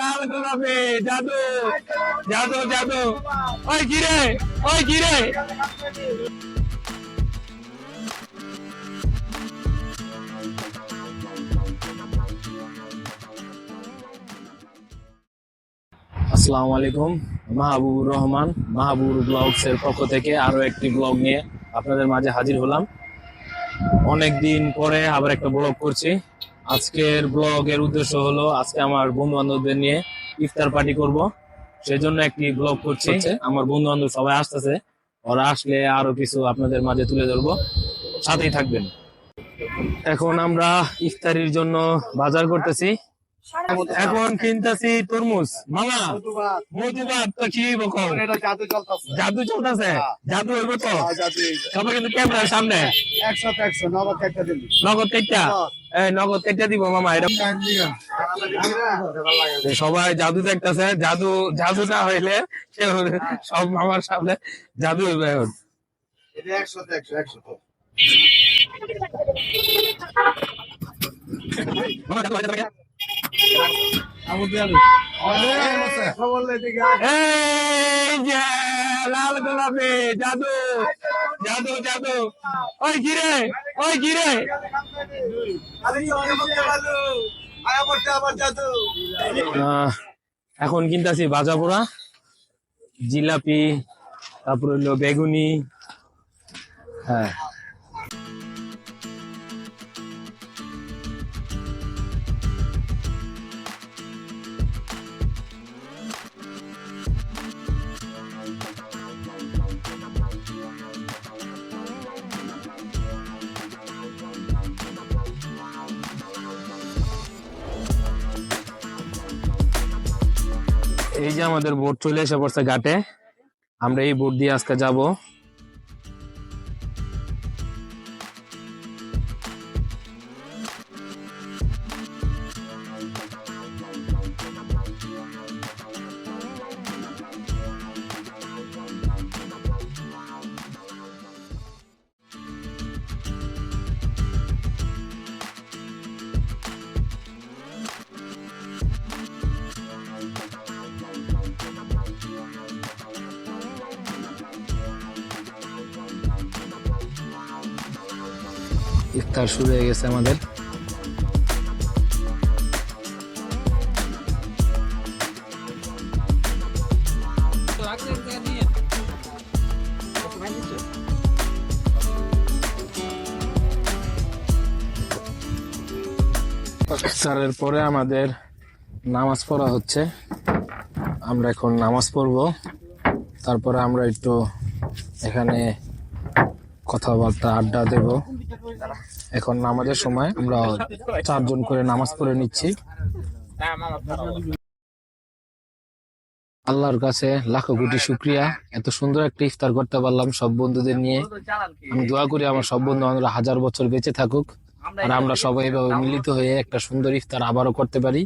লাল আসসালামু আলাইকুম মাহবুবুর রহমান, মাহবুবুর ব্লগস এর পক্ষ থেকে আরও একটি ব্লগ নিয়ে আপনাদের মাঝে হাজির হলাম। অনেক দিন পরে আবার একটা ব্লগ করছি। আজকের ব্লগ এর উদ্দেশ্য হলো আজকে আমার বন্ধু বান্ধবদের নিয়ে ইফতার পার্টি করব। সেজন্য একটি ব্লগ করছি। আমার বন্ধু বান্ধব সবাই আসতেছে। ওরা আসলে আরও কিছু আপনাদের মাঝে তুলে ধরবো। সাথেই থাকবেন। এখন আমরা ইফতারির জন্য বাজার করতেছি। এখন কিনতেছি তরমুজ মামা মধুবাদ তো কি জাদু চলতেছে। জাদু চলতেছে? হইব তো? জাদু সবাই কিন্তু ক্যামেরার সামনে। নগদ কেটটা নগদ কেটটা দিব মামা এটা সবাই জাদু দেখতেছে জাদু জাদু না হইলে সে সব মামার সামনে জাদু হইবে এখন। একশো একশো একশো লাল গোলাপি জাদু জাদু জাদু। ওই কিরে ওই আহ, এখন কিনতেছি ভাজা পোড়া জিলাপি তারপর হইল বেগুনি হ্যাঁ। এই যে আমাদের বোট চলে এসে পড়ছে ঘাটে। আমরা এই বোট দিয়ে আজকে যাব। ইফতার শুরু হয়ে গেছে আমাদের। ইফতারের পরে আমাদের নামাজ পড়া হচ্ছে। আমরা এখন নামাজ পড়ব। তারপরে আমরা একটু এখানে কথাবার্তা আড্ডা দেব। এখন নামাজের সময় আমরা চারজন করে নামাজ পড়ে নিচ্ছি। আল্লাহর কাছে লাখো কোটি শুক্রিয়া। এত সুন্দর একটা ইফতার করতে পারলাম সব বন্ধুদের নিয়ে। আমি দোয়া করি আমার সব বন্ধু বান্ধবরা হাজার বছর বেঁচে থাকুক আর আমরা সবাই এভাবে মিলিত হয়ে একটা সুন্দর ইফতার আবারও করতে পারি।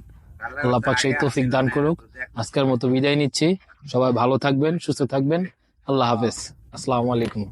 আল্লাহ পাক সেই তৌফিক দান করুক। আজকের মতো বিদায় নিচ্ছি। সবাই ভালো থাকবেন, সুস্থ থাকবেন। আল্লাহ হাফেজ। আসসালামু আলাইকুম।